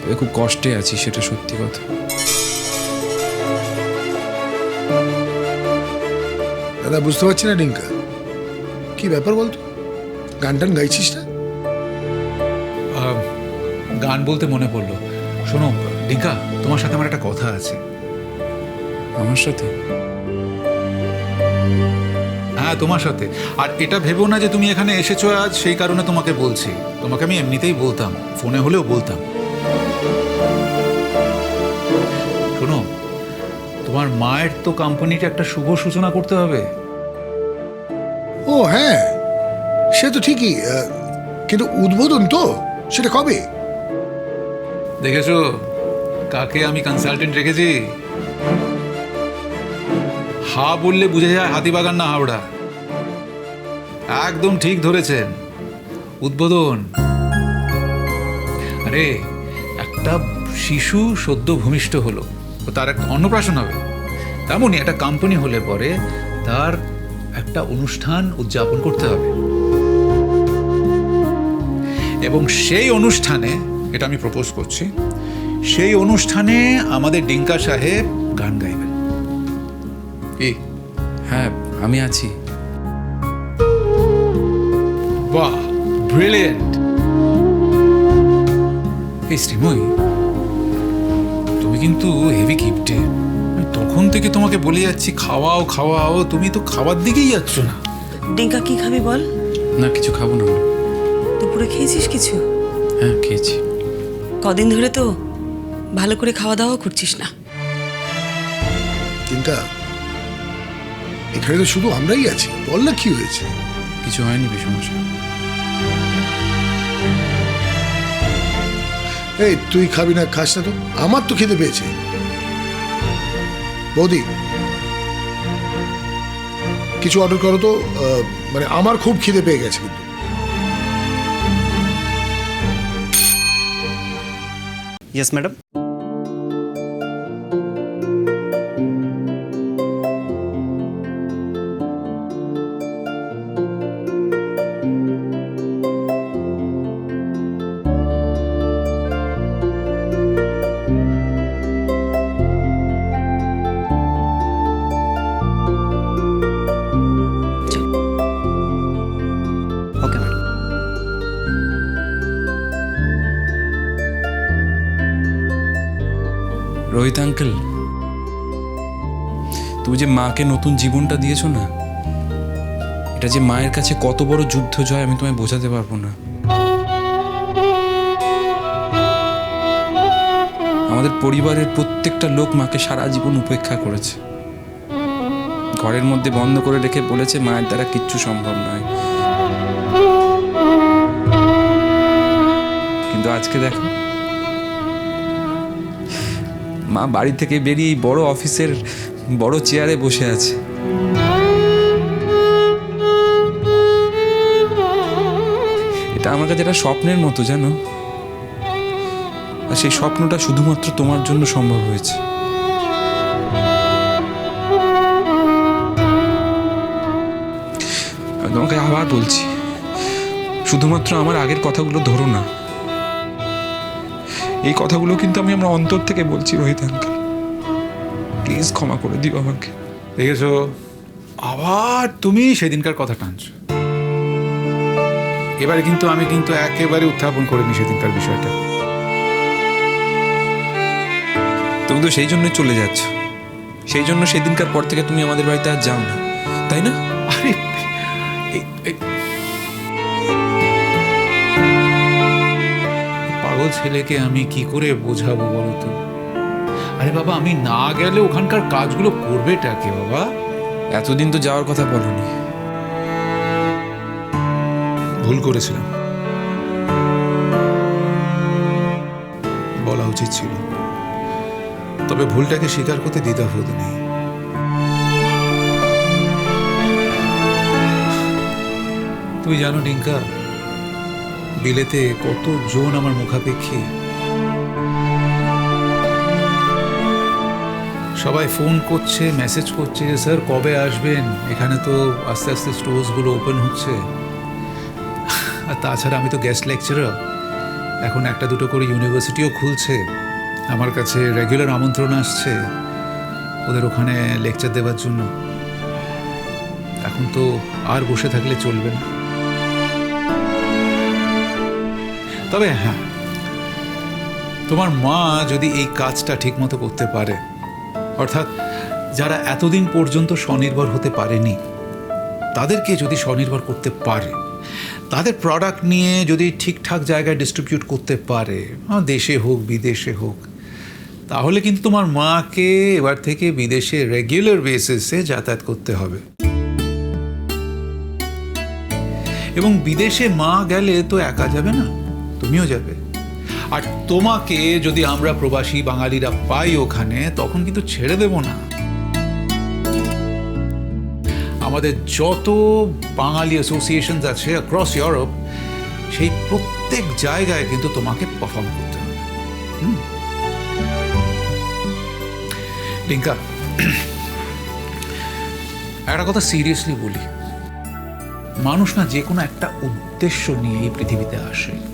তবে খুব কষ্টে আছি সেটা সত্যি কথা। দাদা বুঝতে পারছি না ডিঙ্কা। কি ব্যাপার বলতো? গান টান গাইছিস না? গান বলতে মনে পড়ল। শোনো ডিঙ্কা তোমার সাথে আমার একটা কথা আছে। আমার সাথে? হ্যাঁ তোমার সাথে। আর এটা ভেবো না যে তুমি এখানে এসেছ আজ সেই কারণে তোমাকে বলছি। তোমাকে আমি এমনিতেই বলতাম ফোনে হলেও বলতাম। তোমার মায়ের তো কোম্পানিটা একটা শুভ সূচনা করতে হবে। ও হ্যাঁ সে তো ঠিকই কিন্তু উদ্বোধন তো সেটা কবে? দেখেছ কাকে আমি কনসালটেন্ট রেখেছি? হা বললে বুঝে যায় হাতিবাগান না হাওড়া। একদম ঠিক ধরেছেন উদ্বোধন। আরে একটা শিশু সদ্য ভূমিষ্ঠ হলো তার একটা অন্নপ্রাশন হবে। তেমনই একটা কোম্পানি হলে পরে তার একটা অনুষ্ঠান উদযাপন করতে হবে। এবং সেই অনুষ্ঠানে এটা আমি প্রপোজ করছি সেই অনুষ্ঠানে আমাদের ডিঙ্কা সাহেব গান গাইবেন। কি? হ্যাঁ আমি আছি। বাহ ব্রিলিয়েন্ট এই শ্রীময়ী তুমি কিন্তু হেভি কিপটে তখন থেকে তোমাকে বলে যাচ্ছি খাওয়াও খাওয়াও তুমি তো খাবার দিকেই যাচ্ছ না। ডিঙ্কা কি খাবি বল? না কিছু খাব না। দুপুরে খেয়েছিস কিছু? হ্যাঁ খেয়েছি। কদিন ধরে তো ভালো করে খাওয়া দাওয়া করছিস না। ডিঙ্কা এখানে তো শুধু আমরাই আছি। বল না কি হয়েছে? কিছু হয়নি বিষমস্যা এই তুই খাবি না খাস না তো। আমার তো খেতে পেয়েছে। বৌদি। কিছু অর্ডার করো তো মানে আমার খুব খিদে পেয়ে গেছে কিন্তু। ইয়েস ম্যাডাম তুমি যে মাকে নতুন জীবনটা দিয়েছ না, এটা যে মায়ের কাছে কত বড় যুদ্ধ জয় আমি তোমায় বোঝাতে পারব না। আমাদের পরিবারের প্রত্যেকটা লোক মাকে সারা জীবন উপেক্ষা করেছে। ঘরের মধ্যে বন্ধ করে রেখে বলেছে, মায়ের দ্বারা কিচ্ছু সম্ভব নয়। কিন্তু আজকে দেখো, মা বাড়ি থেকে বেরিয়ে বড় অফিসের বড় চেয়ারে বসে আছে। এটা আমার কাছে একটা স্বপ্নের মতো, জানো? আর সেই স্বপ্নটা শুধুমাত্র তোমার জন্য সম্ভব হয়েছে। তোমাকে আবার বলছি, শুধুমাত্র আমার আগের কথাগুলো ধরো না। এই কথাগুলো কিন্তু আমি আমার অন্তর থেকে বলছি রোহিত প্লিজ ক্ষমা করে দিও আমাকে। দেখেছ? আবার তুমি সেদিনকার কথা টানছো। এবারে কিন্তু আমি কিন্তু একেবারে উত্থাপন করিনি সেদিনকার বিষয়টা। তুমি তো সেই জন্য চলে যাচ্ছ। সেই জন্য সেদিনকার পর থেকে তুমি আমাদের বাড়িতে আর যাও না তাই না? আরে পাগল ছেলেকে আমি কি করে বোঝাবো বলো তো? আরে বাবা আমি না গেলে ওখানকার কাজগুলো করবেটা কে বাবা? এতদিন তো যাওয়ার কথা বলনি। ভুল করেছিলাম। বলা উচিত ছিল। তবে ভুলটাকে স্বীকার করতে দ্বিধাবোধ নেই। তুমি জানো ডিঙ্কা বিলেতে কত জন আমার মুখাপেক্ষী। সবাই ফোন করছে মেসেজ করছে যে স্যার কবে আসবেন? এখানে তো আস্তে আস্তে স্টোর্সগুলো ওপেন হচ্ছে। আর তাছাড়া আমি তো গেস্ট লেকচারার এখন একটা দুটো করে ইউনিভার্সিটিও খুলছে। আমার কাছে রেগুলার আমন্ত্রণ আসছে ওদের ওখানে লেকচার দেওয়ার জন্য। এখন তো আর বসে থাকলে চলবে না। তবে হ্যাঁ তোমার মা যদি এই কাজটা ঠিকমতো করতে পারে অর্থাৎ যারা এতদিন পর্যন্ত স্বনির্ভর হতে পারেনি তাদেরকে যদি স্বনির্ভর করতে পারে তাদের প্রোডাক্ট নিয়ে যদি ঠিকঠাক জায়গায় ডিস্ট্রিবিউট করতে পারে আহ, দেশে হোক বিদেশে হোক তাহলে কিন্তু তোমার মাকে এবার থেকে বিদেশে রেগুলার বেসিসে যাতায়াত করতে হবে। এবং বিদেশে মা গেলে তো একা যাবে না তুমিও যাবে। আর তোমাকে যদি আমরা প্রবাসী বাঙালিরা পাই ওখানে, তখন কিন্তু ছেড়ে দেব না। আমাদের যত বাঙালি অ্যাসোসিয়েশনস আছে অ্যাক্রস ইউরোপ সেই প্রত্যেক জায়গায় কিন্তু তোমাকে পারফর্ম করতে হবে? রিঙ্কা একটা কথা সিরিয়াসলি বলি। মানুষ না যে কোনো একটা উদ্দেশ্য নিয়ে এই পৃথিবীতে আসে।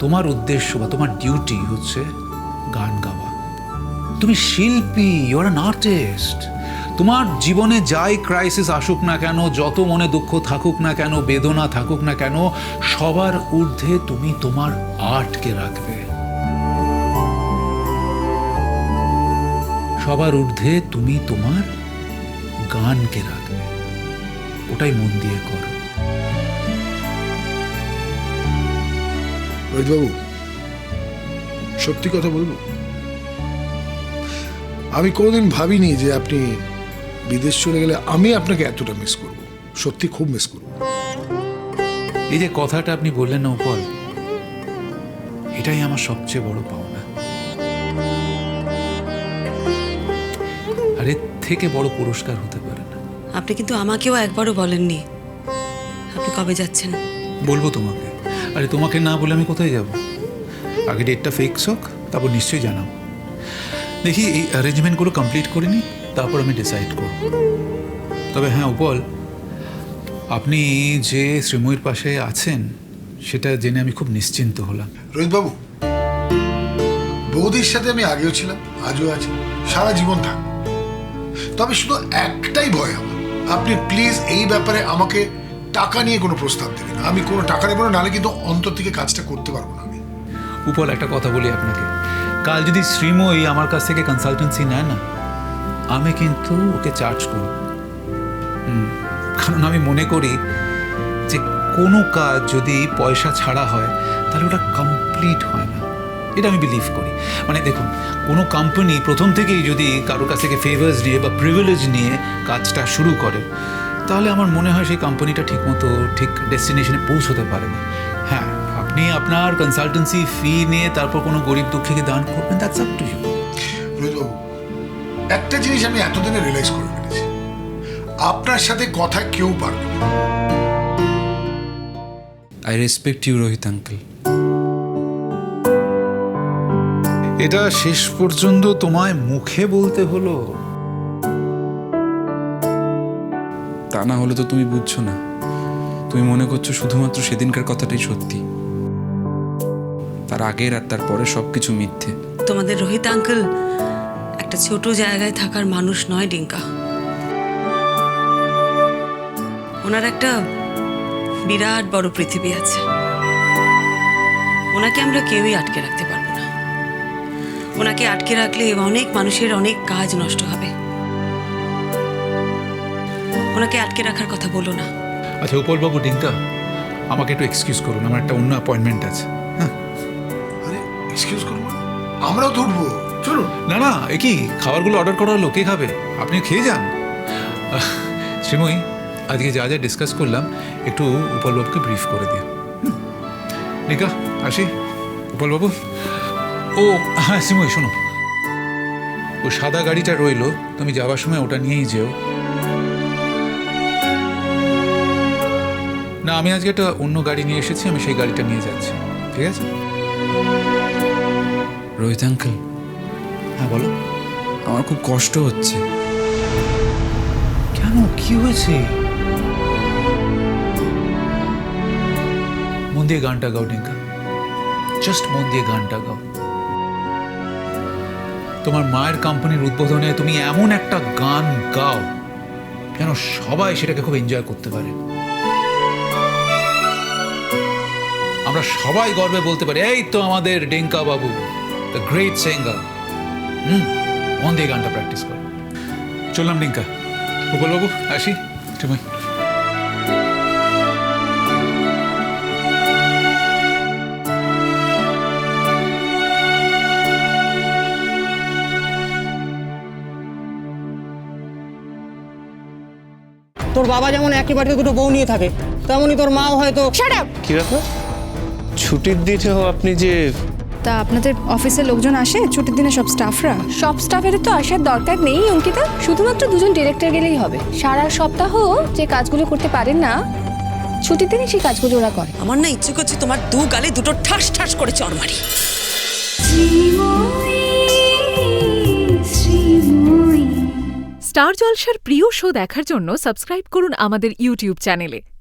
তোমার উদ্দেশ্য বা তোমার ডিউটি হচ্ছে গান গাওয়া। তুমি শিল্পী ইউর অ্যান আর্টিস্ট তোমার জীবনে যাই ক্রাইসিস আসুক না কেন, যত মনে দুঃখ থাকুক না কেন, বেদনা থাকুক না কেন, সবার ঊর্ধ্বে তুমি তোমার আর্টকে রাখবে। সবার ঊর্ধ্বে তুমি তোমার গানকে রাখবে। ওটাই মন দিয়ে করো। রোহিতবাবু সত্যি কথা বলব? আমি কোনোদিন ভাবিনি যে আপনি বিদেশ চলে গেলে আমি আপনাকে এতটা মিস করব। সত্যি খুব মিস করব। এই যে কথাটা আপনি বললেন না উপল এটাই আমার সবচেয়ে বড় পাওনা। আর এর থেকে বড় পুরস্কার হতে পারে না। আপনি কিন্তু আমাকেও একবারও বলেননি। আপনি কবে যাচ্ছেন? বলব তোমাকে। আরে, তোমাকে না বলে আমি কোথায় যাব? আগে ডেটটা ফিক্স হোক, তারপর নিশ্চয়ই জানাব দেখি এই অ্যারেঞ্জমেন্টগুলো কমপ্লিট করে নিই, তারপর আমি ডিসাইড করব। তবে হ্যাঁ উপল, আপনি যে শ্রীময়ীর পাশে আছেন, সেটা জেনে আমি খুব নিশ্চিন্ত হলাম। রোহিতবাবু, বৌদির সাথে আমি আগেও ছিলাম, আজও আছি, সারা জীবন থাক তবে শুধু একটাই ভয় আমার। আপনি প্লিজ এই ব্যাপারে আমাকে টাকা নিয়ে কোনো প্রস্তাব দেবেন না। আমি কোনো টাকা নেব না, নাহলে কিন্তু অন্তর থেকে কাজটা করতে পারব না আমি। উপল, একটা কথা বলি আপনাকে। কাল যদি শ্রীময়ী আমার কাছ থেকে কনসালটেন্সি নেয় না, আমি কিন্তু ওকে চার্জ করব। কারণ আমি মনে করি যে কোনো কাজ যদি পয়সা ছাড়া হয়, তাহলে ওটা কমপ্লিট হয় না। এটা আমি বিলিভ করি। মানে দেখুন, কোনো কোম্পানি প্রথম থেকেই যদি কারোর কাছ থেকে ফেভার্স নিয়ে বা প্রিভিলেজ নিয়ে কাজটা শুরু করে তাহলে আমার মনে হয় সেই কোম্পানিটা ঠিকমতো ঠিক ডেস্টিনেশনে পৌঁছতে পারে না। হ্যাঁ আপনি আপনার কনসালটেন্সি ফি নিয়ে তারপর কোনো গরিব দুঃখীকে দান করবেন দ্যাটস আপ টু ইউ একটা জিনিস আমি এতদিনে রিয়েলাইজ করে ফেলেছি। আপনার সাথে কথা কেউ পারবে না। I respect you Rohit uncle এটা শেষ পর্যন্ত তোমায় মুখে বলতে হলো। তা না হলে তো তুমি বুঝছ না। তুমি মনে করছ শুধুমাত্র সেদিনকার কথাটাই সত্যি। তার আগের আর তার পরে সব কিছু মিথ্যে। তোমাদের রোহিত আঙ্কেল একটা ছোট জায়গায় থাকার মানুষ নয়, ডিঙ্কা। ওনার একটা বিরাট বড় পৃথিবী আছে। ওনাকে আমরা কেউই আটকে রাখতে পারব না। ওনাকে আটকে রাখলে অনেক মানুষের অনেক কাজ নষ্ট হবে। ওনাকে আটকে রাখার কথা বলো না। আচ্ছা উপলবাবু ডিঙ্কা আমাকে একটু এক্সকিউজ করুন আমার একটা অন্য অ্যাপয়েন্টমেন্ট আছে। হ্যাঁ? আরে এক্সকিউজ করুন আমরাও তো উঠবো চলুন। না না এ কি খাবারগুলো অর্ডার করা হলো কে খাবে? আপনি খেয়ে যান। আহ, শ্রীময়ী আজকে যা যা ডিসকাস করলাম একটু উপলবাবুকে ব্রিফ করে দিও হুম? নিকা আসি। উপলবাবু ও হ্যাঁ শ্রীময়ী শোনো। ও সাদা গাড়িটা রইল তুমি যাওয়ার সময় ওটা নিয়েই যেও। না আমি আজকে একটা অন্য গাড়ি নিয়ে এসেছি আমি সেই গাড়িটা নিয়ে যাচ্ছি। ঠিক আছে? রোহিত আঙ্কেল। হ্যাঁ বলো। আমার খুব কষ্ট হচ্ছে। কেন? কি হয়েছে? মন দিয়ে গানটা গাও ডিঙ্কা জাস্ট মন দিয়ে গানটা গাও। তোমার মায়ের কোম্পানির উদ্বোধনে তুমি এমন একটা গান গাও যেন সবাই সেটাকে খুব এনজয় করতে পারে। আমরা সবাই গর্বে বলতে পারি এই তো আমাদের ডেঙ্কা বাবু দ্য গ্রেট সিঙ্গার হুম মন দিয়ে গানটা প্র্যাকটিস করো। চললাম ডিঙ্কা। গোপাল বাবু আসি। তুমি। তোর বাবা যেমন একই বাড়িতে দুটো বউ নিয়ে থাকে তেমনই তোর মাও হয়তো কি ব্যাপার? ছুটির দিনেও আপনি যে তা আপনাদের অফিসের লোকজন আসে? ছুটির দিনে সব স্টাফরা সব স্টাফের তো আসার দরকার নেই অঙ্কিতা। শুধুমাত্র দুজন ডিরেক্টর গেলেই হবে। সারা সপ্তাহ যে কাজগুলো করতে পারেন না ছুটির দিনে সেই কাজগুলো ওরা করে। আমার না ইচ্ছে করছে তোমার দু গালে দুটো ঠাস ঠাস করে চড় মারি। স্টার জলসার প্রিয় শো দেখার জন্য সাবস্ক্রাইব করুন আমাদের ইউটিউব চ্যানেলে।